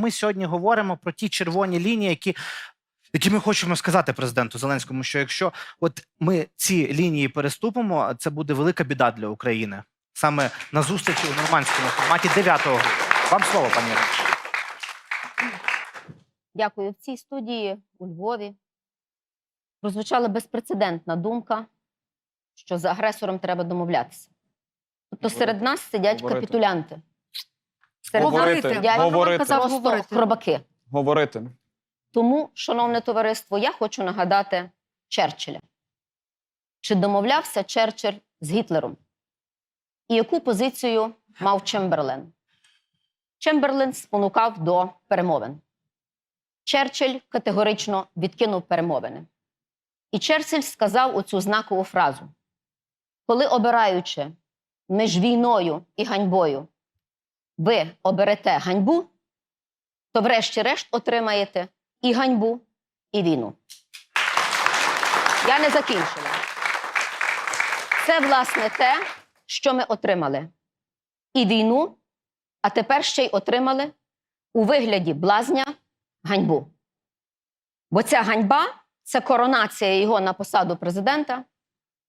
ми сьогодні говоримо про ті червоні лінії, які. Які ми хочемо сказати президенту Зеленському, що якщо от ми ці лінії переступимо, це буде велика біда для України саме на зустрічі у нормандському форматі 9 грудня. Вам слово, пані. Дякую. В цій студії у Львові прозвучала безпрецедентна думка, що з агресором треба домовлятися. Тобто серед нас сидять капітулянти. Говорити. сидять Говорити. просто Говорити. хробаки. Говорити. Тому, шановне товариство, я хочу нагадати Черчилля. Чи домовлявся Черчилль з Гітлером? І яку позицію мав Чемберлен? Чемберлен спонукав до перемовин. Черчилль категорично відкинув перемовини. І Черчилль сказав оцю знакову фразу: коли обираючи між війною і ганьбою, ви оберете ганьбу, то врешті-решт отримаєте і ганьбу, і війну. Я не закінчила. Це, власне, те, що ми отримали. І війну, а тепер ще й отримали у вигляді блазня ганьбу. Бо ця ганьба це коронація його на посаду президента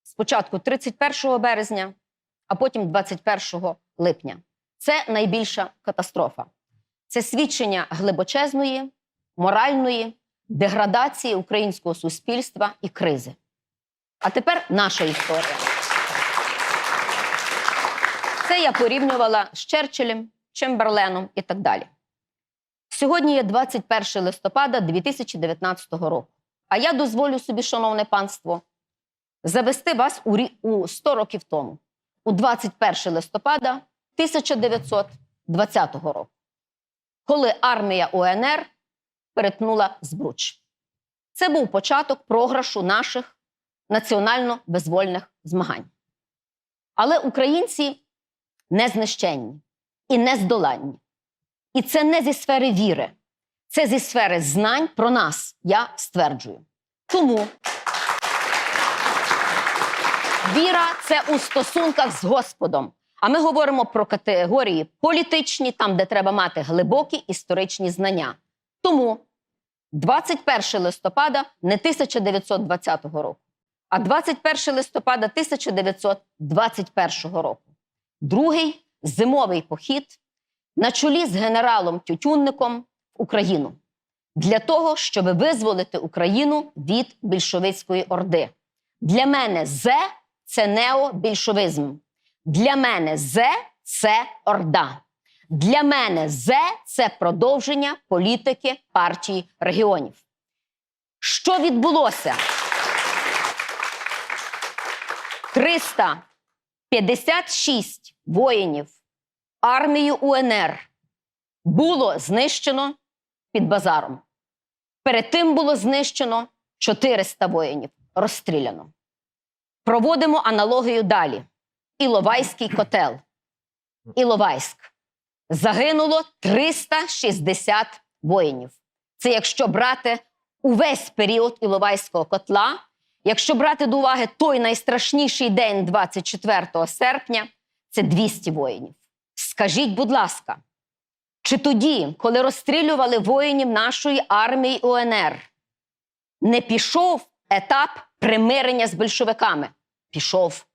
спочатку 31 березня, а потім 21 липня. Це найбільша катастрофа. Це свідчення глибочезної, моральної деградації українського суспільства і кризи. А тепер наша історія. Це я порівнювала з Черчиллем, Чемберленом і так далі. Сьогодні є 21 листопада 2019 року. А я дозволю собі, шановне панство, завести вас у, рі- у 100 років тому, у 21 листопада 1920 року, коли армія УНР перетнула Збруч. Це був початок програшу наших національно-визвольних змагань. Але українці не знищенні і не здоланні. І це не зі сфери віри, це зі сфери знань про нас, я стверджую. Тому віра це у стосунках з Господом. А ми говоримо про категорії політичні, там, де треба мати глибокі історичні знання. Тому 21 листопада не 1920 року, а 21 листопада 1921 року. Другий зимовий похід на чолі з генералом Тютюнником в Україну для того, щоб визволити Україну від більшовицької орди. Для мене зе це необільшовизм. Для мене зе це орда. Для мене зе це продовження політики партії регіонів. Що відбулося? 356 воїнів армії УНР було знищено під базаром. Перед тим було знищено 400 воїнів, розстріляно. Проводимо аналогію далі. Іловайський котел. Іловайськ. Загинуло 360 воїнів. Це якщо брати увесь період Іловайського котла, якщо брати до уваги той найстрашніший день 24 серпня, це 200 воїнів. Скажіть, будь ласка, чи тоді, коли розстрілювали воїнів нашої армії УНР, не пішов етап примирення з большевиками? Пішов.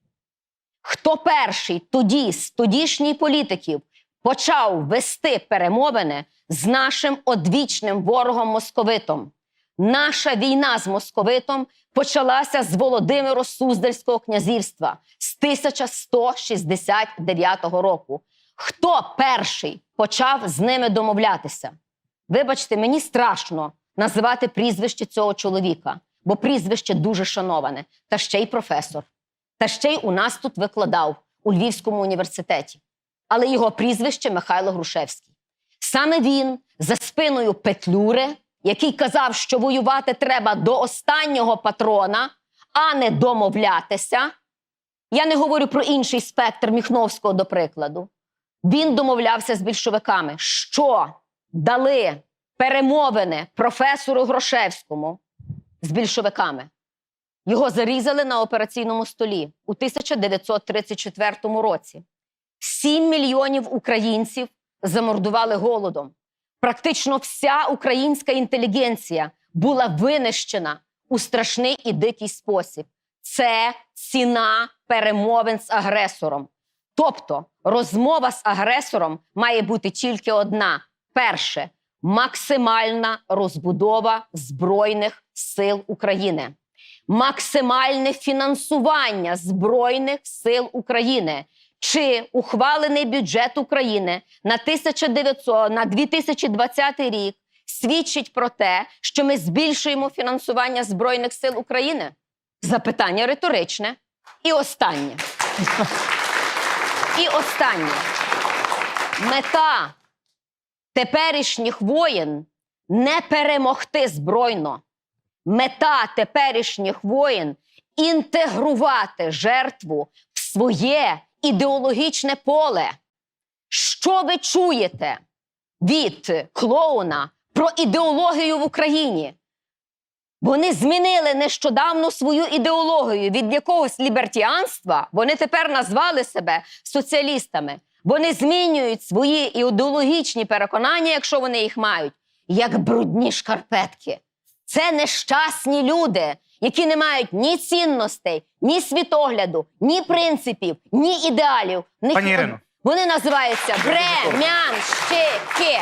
Хто перший тоді з тодішніх політиків почав вести перемовини з нашим одвічним ворогом московитом? Наша війна з московитом почалася з Володимиро Суздальського князівства з 1169 року. Хто перший почав з ними домовлятися? Вибачте, мені страшно називати прізвище цього чоловіка, бо прізвище дуже шановане, та ще й професор. Та ще й у нас тут викладав у Львівському університеті. Але його прізвище Михайло Грушевський. Саме він за спиною Петлюри, який казав, що воювати треба до останнього патрона, а не домовлятися. Я не говорю про інший спектр Міхновського, до прикладу. Він домовлявся з більшовиками, що дали перемовини професору Грошевському з більшовиками. Його зарізали на операційному столі у 1934 році. Сім мільйонів українців замордували голодом. практично вся українська інтелігенція була винищена у страшний і дикий спосіб. Це ціна перемовин з агресором. Тобто розмова з агресором має бути тільки одна: перше максимальна розбудова Збройних сил України, максимальне фінансування Збройних сил України. Чи ухвалений бюджет України на 1900, на 2020 рік свідчить про те, що ми збільшуємо фінансування Збройних сил України? Запитання риторичне. І останнє. І останнє. Мета теперішніх воєн не перемогти збройно. Мета теперішніх воєн інтегрувати жертву в своє ідеологічне поле. Що ви чуєте від клоуна про ідеологію в Україні? Вони змінили нещодавно свою ідеологію від якогось лібертіанства. Вони тепер назвали себе соціалістами. Вони змінюють свої ідеологічні переконання, якщо вони їх мають, як брудні шкарпетки. Це нещасні люди, які не мають ні цінностей, ні світогляду, ні принципів, ні ідеалів. Пані Ірино. Вони називаються бремянщики.